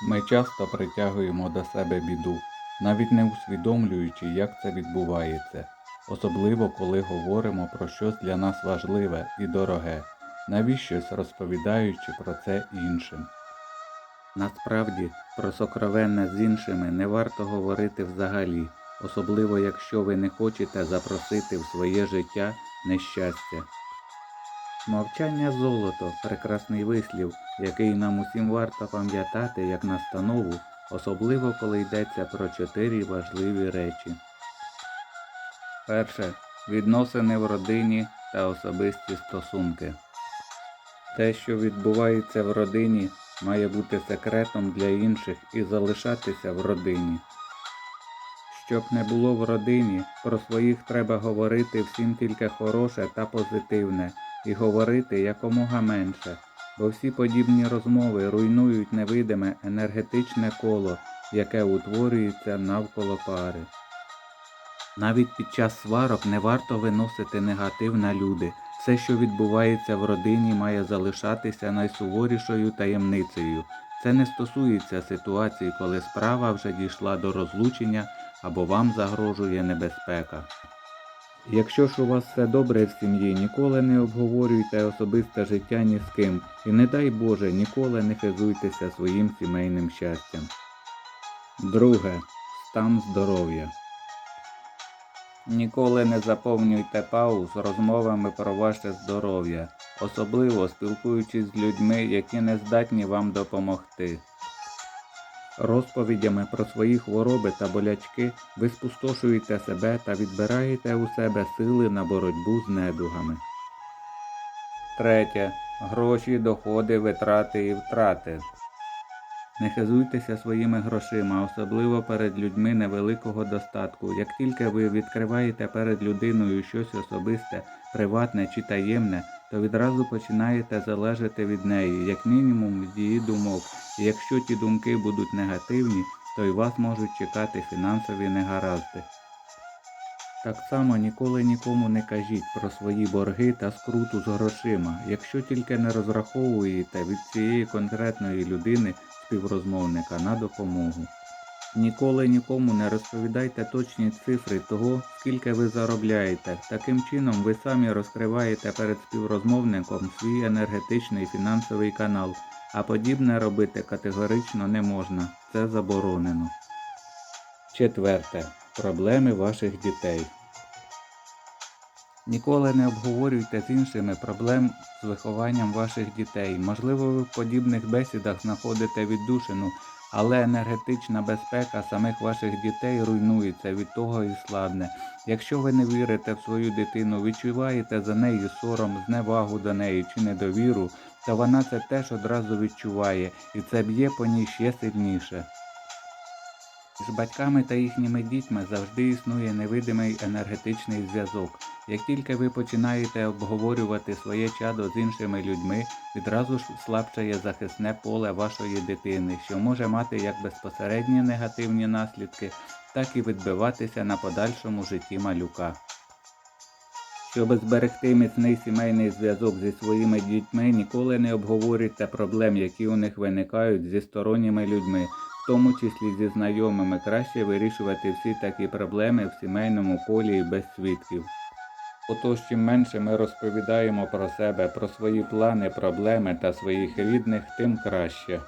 Ми часто притягуємо до себе біду, навіть не усвідомлюючи, як це відбувається, особливо коли говоримо про щось для нас важливе і дороге, навіщось розповідаючи про це іншим. Насправді, про сокровенне з іншими не варто говорити взагалі, особливо якщо ви не хочете запросити в своє життя нещастя. Мовчання золото прекрасний вислів, який нам усім варто пам'ятати як настанову, особливо коли йдеться про чотири важливі речі. Перше. Відносини в родині та особисті стосунки. Те, що відбувається в родині, має бути секретом для інших і залишатися в родині. Щоб не було в родині, про своїх треба говорити всім тільки хороше та позитивне, і говорити якомога менше, бо всі подібні розмови руйнують невидиме енергетичне коло, яке утворюється навколо пари. Навіть під час сварок не варто виносити негатив на люди. Все, що відбувається в родині, має залишатися найсуворішою таємницею. Це не стосується ситуації, коли справа вже дійшла до розлучення або вам загрожує небезпека. Якщо ж у вас все добре в сім'ї, ніколи не обговорюйте особисте життя ні з ким, і не дай Боже, ніколи не хизуйтеся своїм сімейним щастям. Друге. Стан здоров'я. Ніколи не заповнюйте пауз розмовами про ваше здоров'я, особливо спілкуючись з людьми, які не здатні вам допомогти. Розповідями про свої хвороби та болячки ви спустошуєте себе та відбираєте у себе сили на боротьбу з недугами. Третє. Гроші, доходи, витрати і втрати. Не хизуйтеся своїми грошима, особливо перед людьми невеликого достатку. Як тільки ви відкриваєте перед людиною щось особисте, приватне чи таємне, то відразу починаєте залежати від неї, як мінімум від її думок. І якщо ті думки будуть негативні, то й вас можуть чекати фінансові негаразди. Так само ніколи нікому не кажіть про свої борги та скруту з грошима, якщо тільки не розраховуєте від цієї конкретної людини співрозмовника на допомогу. Ніколи нікому не розповідайте точні цифри того, скільки ви заробляєте. Таким чином ви самі розкриваєте перед співрозмовником свій енергетичний фінансовий канал, а подібне робити категорично не можна. Це заборонено. Четверте. Проблеми ваших дітей. Ніколи не обговорюйте з іншими проблем з вихованням ваших дітей. Можливо, ви в подібних бесідах знаходите віддушину, але енергетична безпека самих ваших дітей руйнується від того і слабне. Якщо ви не вірите в свою дитину, відчуваєте за неї сором, зневагу до неї чи недовіру, то вона це теж одразу відчуває, і це б'є по ній ще сильніше. З батьками та їхніми дітьми завжди існує невидимий енергетичний зв'язок. Як тільки ви починаєте обговорювати своє чадо з іншими людьми, відразу ж слабшає захисне поле вашої дитини, що може мати як безпосередні негативні наслідки, так і відбиватися на подальшому житті малюка. Щоб зберегти міцний сімейний зв'язок зі своїми дітьми, ніколи не обговорюйте проблем, які у них виникають зі сторонніми людьми, в тому числі зі знайомими. Краще вирішувати всі такі проблеми в сімейному колі і без свідків. Отож, чим менше ми розповідаємо про себе, про свої плани, проблеми та своїх рідних, тим краще.